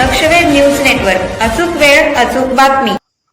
लक्षवेध news network. अचूक वेळ अचूक बातमी.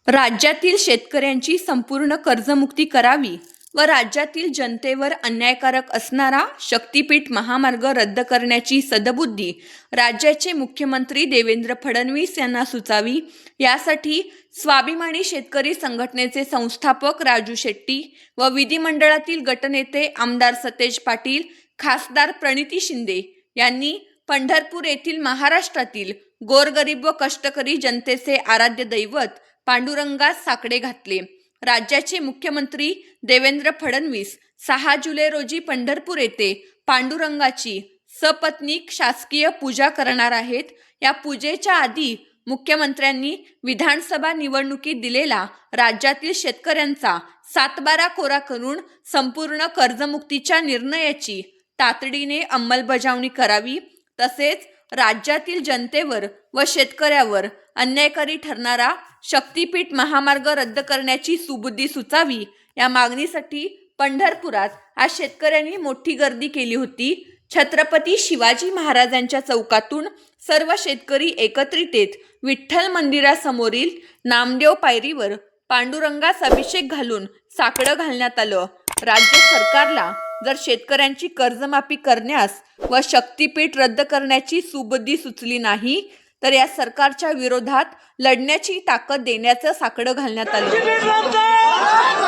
राज्यातील शेतकऱ्यांची संपूर्ण कर्जमुक्ती करावी व राज्यातील जनतेवर अन्यायकारक असणारा शक्तीपीठ महामार्ग रद्द करण्याची सदबुद्धी राज्याचे मुख्यमंत्री देवेंद्र फडणवीस यांना सुचावी. यासाठी स्वाभिमानी शेतकरी संघटनेचे संस्थापक राजू शेट्टी व विधिमंडळातील गटनेते आमदार सतेज पाटील खासदार प्रणिती शिंदे यांनी पंढरपूर येथील महाराष्ट्रातील गोरगरीब व कष्टकरी जनतेचे आराध्य दैवत पांडुरंगास साकडे घातले. राज्याचे मुख्यमंत्री देवेंद्र फडणवीस सहा जुलै रोजी पंढरपूर येथे पांडुरंगाची सपत्नीक शासकीय पूजा करणार आहेत. या पूजेच्या आधी मुख्यमंत्र्यांनी विधानसभा निवडणुकीत दिलेला राज्यातील शेतकऱ्यांचा सातबारा कोरा करून संपूर्ण कर्जमुक्तीच्या निर्णयाची तातडीने अंमलबजावणी करावी. तसेच राज्यातील जनतेवर व शेतकऱ्यावर अन्यायकारी ठरणारा शक्तीपीठ महामार्ग रद्द करण्याची सुबुद्धी सुचावी या मागणीसाठी पंढरपुरात आज शेतकऱ्यांनी मोठी गर्दी केली होती. छत्रपती शिवाजी महाराजांच्या चौकातून सर्व शेतकरी एकत्रित येत विठ्ठल मंदिरासमोरील नामदेव पायरीवर पांडुरंगास अभिषेक घालून साकडं घालण्यात आलं. राज्य सरकारला जर शेतकऱ्यांची कर्जमाफी करण्यास व शक्तीपीठ रद्द करण्याची सुबुद्धी सुचली नाही तर या सरकारच्या विरोधात लढण्याची ताकद देण्याचं साकडं घालण्यात आलं.